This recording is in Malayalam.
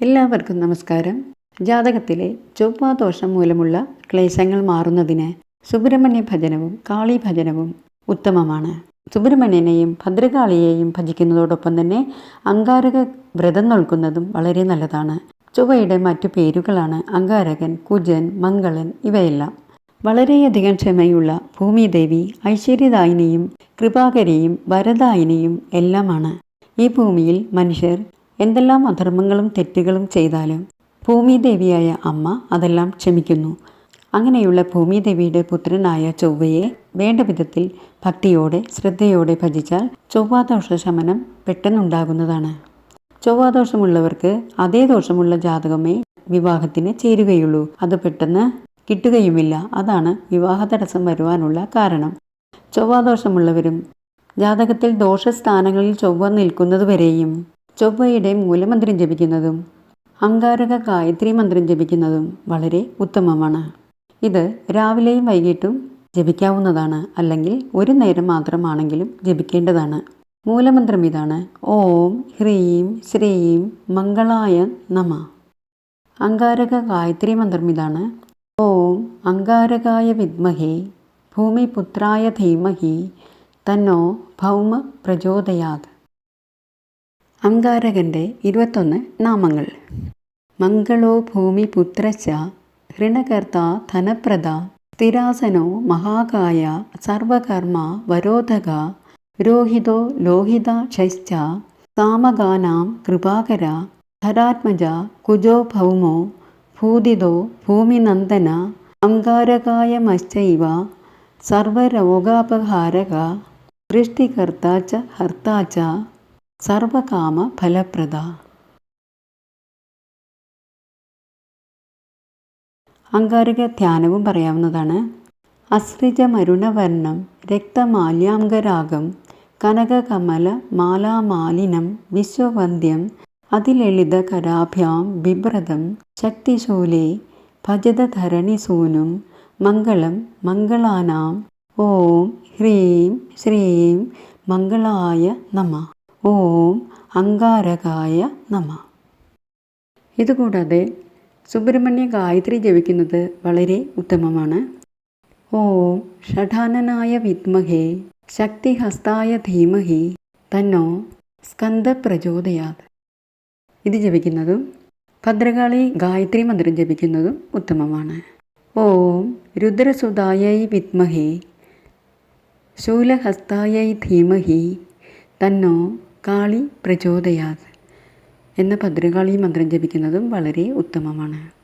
എല്ലാവർക്കും നമസ്കാരം. ജാതകത്തിലെ ചൊവ്വാദോഷം മൂലമുള്ള ക്ലേശങ്ങൾ മാറുന്നതിന് സുബ്രഹ്മണ്യ ഭജനവും കാളി ഭജനവും ഉത്തമമാണ്. സുബ്രഹ്മണ്യനെയും ഭദ്രകാളിയെയും ഭജിക്കുന്നതോടൊപ്പം തന്നെ അങ്കാരക വ്രതം നൽകുന്നതും വളരെ നല്ലതാണ്. ചൊവ്വയുടെ മറ്റു പേരുകളാണ് അങ്കാരകൻ കുജൻ മംഗളൻ ഇവയെല്ലാം. വളരെയധികം ക്ഷമയുള്ള ഭൂമിദേവി ഐശ്വര്യദായിനിയും കൃപാകരയും വരദായിനിയും എല്ലാമാണ്. ഈ ഭൂമിയിൽ മനുഷ്യർ എന്തെല്ലാം അധർമ്മങ്ങളും തെറ്റുകളും ചെയ്താലും ഭൂമിദേവിയായ അമ്മ അതെല്ലാം ക്ഷമിക്കുന്നു. അങ്ങനെയുള്ള ഭൂമിദേവിയുടെ പുത്രനായ ചൊവ്വയെ വേണ്ട വിധത്തിൽ ഭക്തിയോടെ ശ്രദ്ധയോടെ ഭജിച്ചാൽ ചൊവ്വാദോഷ ശമനം പെട്ടെന്നുണ്ടാകുന്നതാണ്. ചൊവ്വാദോഷമുള്ളവർക്ക് അതേ ദോഷമുള്ള ജാതകമേ വിവാഹത്തിന് ചേരുകയുള്ളൂ. അത് പെട്ടെന്ന് കിട്ടുകയുമില്ല. അതാണ് വിവാഹ തടസ്സം വരുവാനുള്ള കാരണം. ചൊവ്വാദോഷമുള്ളവരും ജാതകത്തിൽ ദോഷസ്ഥാനങ്ങളിൽ ചൊവ്വ നിൽക്കുന്നതുവരെയും ചൊവ്വയുടെ മൂലമന്ത്രം ജപിക്കുന്നതും അങ്കാരക ഗായത്രി മന്ത്രം ജപിക്കുന്നതും വളരെ ഉത്തമമാണ്. ഇത് രാവിലെയും വൈകിട്ടും ജപിക്കാവുന്നതാണ് അല്ലെങ്കിൽ ഒരു നേരം മാത്രമാണെങ്കിലും ജപിക്കേണ്ടതാണ്. മൂലമന്ത്രം ഇതാണ്. ഓം ഹ്രീം ശ്രീം മംഗളായ നമ. അങ്കാരക ഗായത്രി മന്ത്രം ഇതാണ്. ഓം അങ്കാരകായ വിദ്മഹേ ഭൂമിപുത്രായ ധീമഹി തന്നോ ഭൗമ പ്രചോദയാത് അങ്കാരകന്റെ ഇരുപത്തൊന്ന് നാമങ്ങൾ. മംഗളോ ഭൂമി ഭൂമിപുത്രച്ച ഹൃണകർത്ത ധനപ്രദ സ്ഥിരാസനോ മഹാകായ സർവകർമ്മ വരോധക രോഹിതോ ലോഹിത ക്ഷൈശ്ച സാമഗാനാം കൃപാകര ധരാത്മജ കുജോ ഭൗമോ ഭൂതിതോ ഭൂമിനന്ദന അങ്കാരകായമശ്ചൈവ സർവരോഗാപഹാരക വൃഷ്ടികർത്ത ച ഹർത്ത സർവകാമ ഫലപ്രദ. അങ്കാരിക ധ്യാനവും പറയാവുന്നതാണ്. അസൃജമരുണവർണം രക്തമാല്യാംഗരാഗം കനകകമല മാലാമാലിനം വിശ്വവന്ദ്യം അതിലളിത കരാഭ്യാം ബിഭ്രതം ശക്തിശൂലേ ഭജതധരണിസൂനും മംഗളം മംഗളാനാം ഓം ഹ്രീം ശ്രീം മംഗളായ നമ. ഓം അങ്കാരകായ നമ. ഇതുകൂടാതെ സുബ്രഹ്മണ്യ ഗായത്രി ജപിക്കുന്നത് വളരെ ഉത്തമമാണ്. ഓം ഷഠാനനായ വിദ്മഹേ ശക്തിഹസ്തായ ധീമഹി തന്നോ സ്കന്ദ പ്രചോദയാത് ഇത് ജപിക്കുന്നതും ഭദ്രകാളി ഗായത്രി മന്ത്രം ജപിക്കുന്നതും ഉത്തമമാണ്. ഓം രുദ്രസുതായൈ വിദ്മഹേ ശൂലഹസ്തായൈ ധീമഹി തന്നോ കാളി പ്രചോദയാത് എന്ന ഭദ്രകാളി മന്ത്രം ജപിക്കുന്നതും വളരെ ഉത്തമമാണ്.